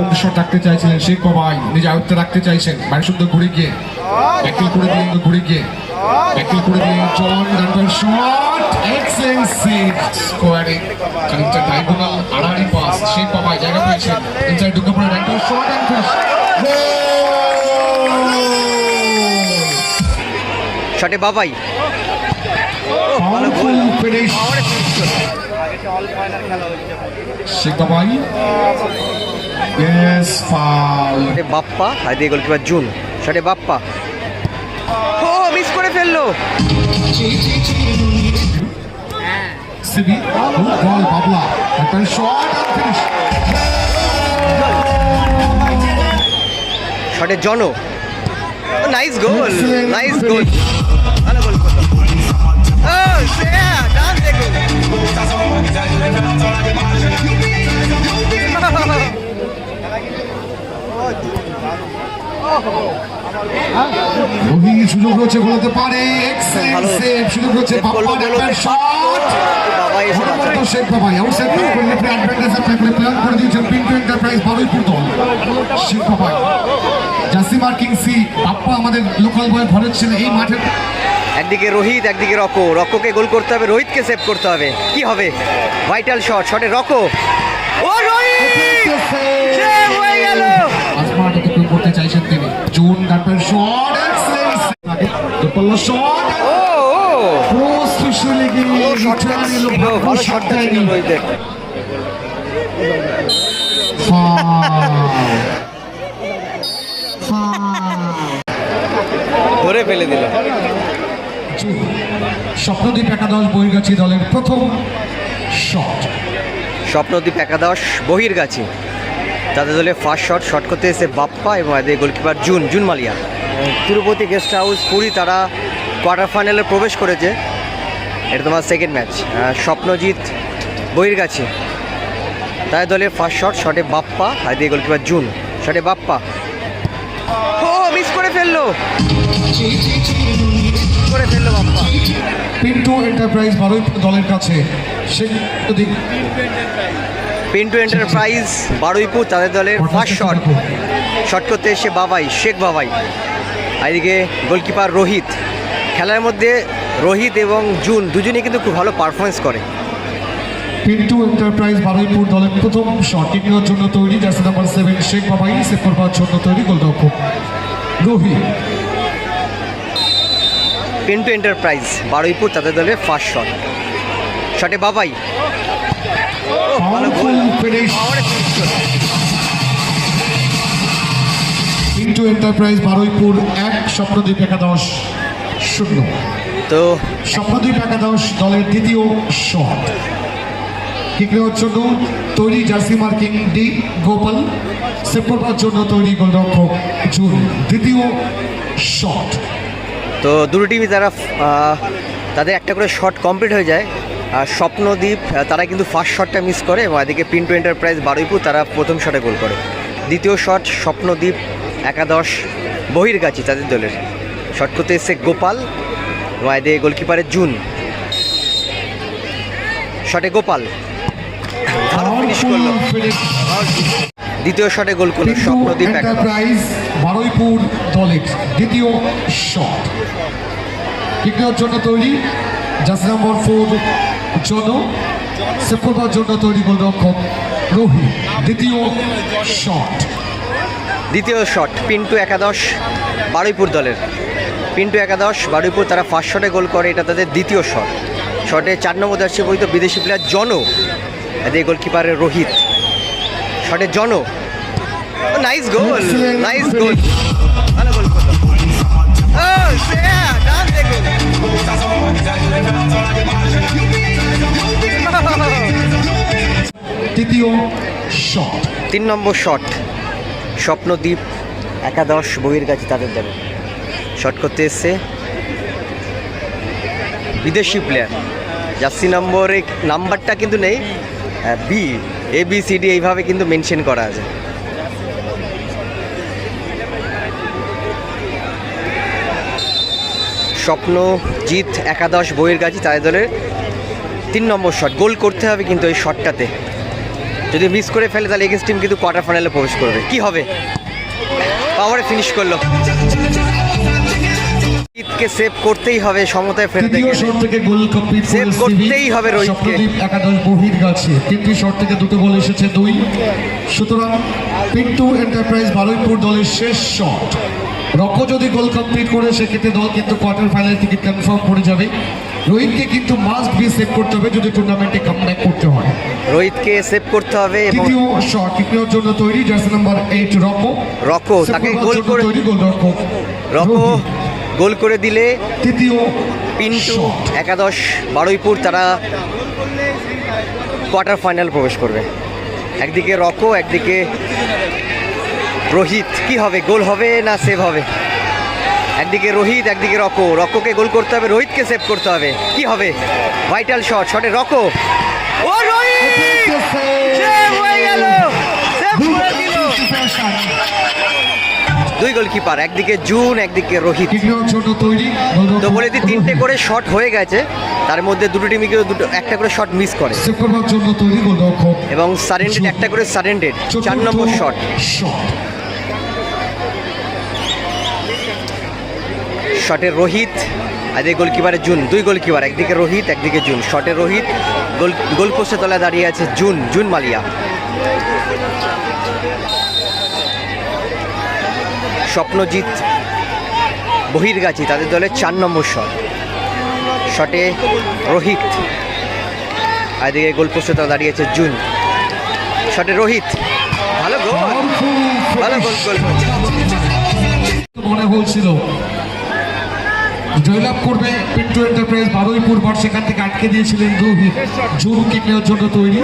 অংশ রাখতে চাইছিলেন সেই কবাই নিজে আয়ত্তে রাখতে চাইছেন। বাড়ি সুন্দর ঘুরে গিয়ে ব্যাকিল করে দিয়ে ঘুরে গিয়ে। ব্যাকিল করে দিয়ে জন শট। সেভ স্কোয়ারে খানিকটা ডায়াগোনাল আড়াআড়ি পাস সেই কবাই জায়গা পেয়েছেন ইনসাইড ঢুকে পড়ে গান্ডার শট এন্ড ফিনিশ শটে বাবাই। ফিনিশ শেখ বাবাই বাপ্পা আর দিয়ে গোলকিপার জুন। শটে বাপ্পা। ও মিস করে ফেলল। শট জন নাইস গোল নাইস গোল ভালো গোল করল। ও শ্রেয়া ডান্স দেখুন রোহি সুযোগ রয়েছে গোলাতে পারে এক্সেলেন্ট সেভ সুযোগ রয়েছে Save করল, বাপ্পার গোলতে একটা shot Hanumant Sheikh Babai outside play করলে প্লে অ্যাডভান্টেজ অ্যাপ্লাই প্ল্যান করে দিয়েছেন পিন্টু এন্টারপ্রাইজ বারুইপুর দল শেখ বাবাই জাসি মার্কিং সি বাপ্পা আমাদের লোকাল বয় ভরত ছিল এই মাঠের একদিকে রোহিত একদিকে রকো। রকোকে গোল করতে হবে রোহিতকে সেভ করতে হবে। কি হবে? ভাইটাল শট শটে রকো। ও রোহিত Save হয়ে গেল। আসমাট একটু করতে চাইছেন তিনি জুন গানপের শট এক্সেলেন্ট দুপল্লা শট। ধরে ফেলে দিল। স্বপ্নদ্বীপ একাদশ বহির্গাছি দলের প্রথম শট স্বপ্নদ্বীপ একাদশ বহির্গাছি। তাদের দলে ফার্স্ট শট শট করতে এসে বাপ্পা এবং এদের goalkeeper June June Malia. Tirupati guest house Puri তারা কোয়ার্টার ফাইনালে প্রবেশ করেছে। এটা তোমার সেকেন্ড ম্যাচ স্বপ্নজিৎ বহির্গাছি। তাদের দলের ফার্স্ট শট শটে বাপ্পা আর দিয়ে গোলকিপার জুন। শটে বাপ্পা। ও মিস করে ফেলল। করে ফেলল বাপ্পা। পিন্টু এন্টারপ্রাইজ বারুইপুর দলের কাছে। পিন্টু এন্টারপ্রাইজ বারুইপুর তাদের দলের ফার্স্ট শট শট করতে এসে বাবাই শেখ বাবাই। এদিকে গোলকিপার রোহিত। খেলার মধ্যে রোহিত এবং জুন দুজনেই কিন্তু খুব ভালো পারফরমেন্স করে। পিন্টু এন্টারপ্রাইজ বারুইপুর দলের প্রথম শট কিনিংয়ের জন্য তৈরি জার্সি নাম্বার সেভেন শেখ বাবাই সেভ করবার জন্য তৈরি গোলরক্ষক রোহিত। পিন্টু এন্টারপ্রাইজ বারুইপুর তাদের দলের ফার্স্ট শট শটে বাবাই। পিন্টু এন্টারপ্রাইজ বারুইপুর এক স্বপ্নদ্বীপ একাদশ শূন্য। তো স্বপ্নদ্বীপ একাদশ দলের দ্বিতীয় শট কিক নেওয়ার জন্য তৈরি jersey marking D Gopal. Save করবার জন্য তৈরি গোলরক্ষক জুন। দ্বিতীয় শট। তো দুটো টিমই তারা তাদের একটা করে শট কমপ্লিট হয়ে যায়। আর স্বপ্নদ্বীপ তারা কিন্তু ফার্স্ট শটটা মিস করে এবং এদিকে পিন্টু এন্টারপ্রাইজ বারুইপুর তারা প্রথম শটে গোল করে। দ্বিতীয় শট স্বপ্নদ্বীপ একাদশ বহির্গাছি তাদের দলের। শট করতে এসে গোপাল এবং এদিকে গোলকিপারের জুন। শটে গোপাল। ভালো ফিনিশ করল। দ্বিতীয় শটে গোল করল পিন্টু স্বপ্নদ্বীপ এন্টারপ্রাইজ বারুইপুর দলের দ্বিতীয় শট কিক নেওয়ার জন্য তৈরি জার্সি নম্বর ফোর জন্য করবার জন্য তৈরি গোলরক্ষক রোহিত। দ্বিতীয় শট দ্বিতীয় শট পিন্টু একাদশ বারুইপুর দলের। পিন্টু একাদশ বারুইপুর তারা ফার্স্ট শটে গোল করে এটা তাদের দ্বিতীয় শট। শটে চার নম্বর আসছে বই তো বিদেশি প্লেয়ার জন এদের গোলকিপারের রোহিত। শটে জন নাইস গোল নাইস গোল ভালো করল। তৃতীয় শট। তিন নম্বর শট। স্বপ্নদ্বীপ একাদশ বইয়ের কাছে তাদের দেবে শট করতে এসছে বিদেশি প্লেয়ার জার্সি নম্বরে নাম্বারটা কিন্তু নেই B A B C D এইভাবে কিন্তু মেনশন করা আছে। স্বপ্ন স্বপ্নজিৎ একাদশ বইয়ের কাছে তাদের দলের তিন নম্বর শট গোল করতে হবে কিন্তু এই শটটাতে যদি মিস করে ফেলে তাহলে এগেন্স টিম কিন্তু কোয়ার্টার ফাইনালে প্রবেশ করবে। কি হবে? পাওয়ারে ফিনিশ করল। রোহিতকে সেভ করতেই হবে সমতায় ফেরতে Save করতেই হবে রোহিতকে। একাদশ বহির গাছে তিনটি শট থেকে দুটো গোল এসেছে দুই। সুতরাং পিন্টু এন্টারপ্রাইজ বারুইপুর দলের শেষ শট রক যদি গোল কমপ্লিট করে সে সেক্ষেত্রে দল কিন্তু কোয়ার্টার ফাইনাল টিকিট কনফার্ম করে যাবে। রোহিতকে কিন্তু মাস্ট বি সেভ করতে হবে যদি টুর্নামেন্টে কামব্যাক করতে হয়। রোহিতকে সেভ করতে হবে এবং তৃতীয় শট তৃতীয়র জন্য তৈরি জার্সি নাম্বার এইট রকো। রকো তাকে গোল করে তৈরি গোলরক্ষক রকো। রোহিত। গোল করে দিলে তৃতীয় পিন্টু একাদশ বারুইপুর তারা কোয়ার্টার ফাইনাল প্রবেশ করবে। একদিকে রকো একদিকে রোহিত। কি হবে গোল হবে না সেভ হবে? একদিকে রোহিত, একদিকে রকো। রকোকে গোল করতে হবে, রোহিতকে সেভ করতে হবে। কি হবে? ভাইটাল শট শটে রকো। ও রোহিত! দুই গোলকিপার একদিকে জুন, একদিকে রোহিত। তো বলে দিই, তিনটে করে শট হয়ে গেছে। তার মধ্যে দুটো টিমই কিন্তু দুটো, একটা করে শট মিস করে। এবং সারেন্ডেড একটা করে সারেন্ডেড চার নম্বর শট শট রোহিত আর এই গোলকিপারের জুন, দুই গোলকিপার, একদিকে রোহিত, একদিকে জুন। শটে রোহিত, গোল গোল পোস্টে তলায় দাঁড়িয়ে আছে জুন জুন মালিয়া। স্বপ্নজিৎ বহির্গাছি তাদের দলের চার নম্বর শট। শটে রোহিত আর এদিকে তলায় দাঁড়িয়েছে জুন। শটে রোহিত, ভালো গোল ভালো গোল গোল। মনে হয়েছিল জয়লাভ করবে পিন্টু এন্টারপ্রাইজ বারুইপুর বাট সেখান থেকে আটকে দিয়েছিলেন রোহিত জুন কিকের জন্য তৈরি।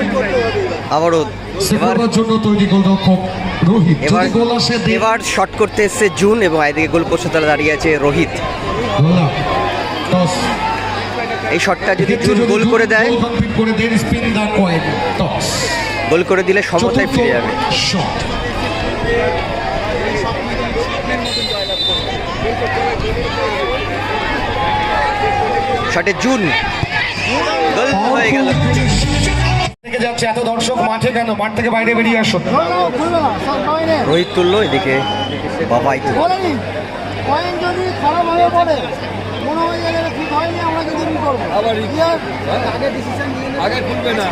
আবারও করবার জন্য তৈরি গোলরক্ষক রোহিত। এবার গোল আসে এবার শট করতে এসছে জুন এবং এদিকে গোল পোস্টে দাঁড়িয়ে আছে রোহিত। এই শটটা যদি জুন গোল করে দেয় গোল করে দিলে সমতায় ফিরে যাবে। শট শটে জুন। গোল হয়ে গেল। যাচ্ছে এত দর্শক মাঠে কেন? মাঠ থেকে বাইরে বেরিয়ে আসুন রোহিত তুললো এদিকে বাবাই যদি খারাপ হয়ে পড়ে মনে হয় ঠিক হয়নি আমরা কিন্তু আবার আগে ডিসিশন। আগে খুলবে না।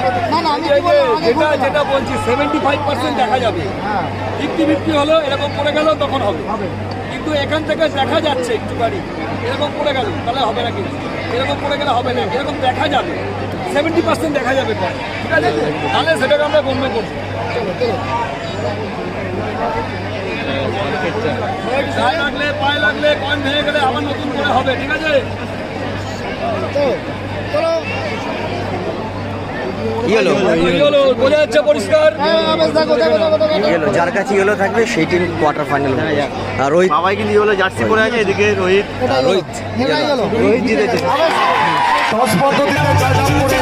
যেটা যেটা বলছি সেভেন্টি ফাইভ পার্সেন্ট দেখা যাবে। হ্যাঁ। ফিফটি ফিফটি হলো এরকম পড়ে গেল তখন হবে। কিন্তু এখান থেকে দেখা যাচ্ছে একটুখানি এরকম পড়ে গেল তাহলে হবে না কিন্তু। এরকম পড়ে গেলে হবে না এরকম দেখা যাবে। সেভেন্টি পার্সেন্ট দেখা যাবে পরে। ঠিক আছে? তাহলে সেটাকে আমরা গণ্য করব। গায়ে লাগলে পায়ে লাগলে কয়েন ভেঙে গেলে আবার নতুন করে হবে ঠিক আছে? ইয়েলো ইয়েলো বোঝা যাচ্ছে পরিষ্কার ইয়েলো যার কাছে ইয়েলো থাকবে সেই টিম কোয়ার্টার ফাইনাল আর রোহিত সবাই কিন্তু ইয়েলো জার্সি পরে আছে এদিকে রোহিত রোহিত রোহিত জিতেছে টস পদ্ধতিতে চার রান করে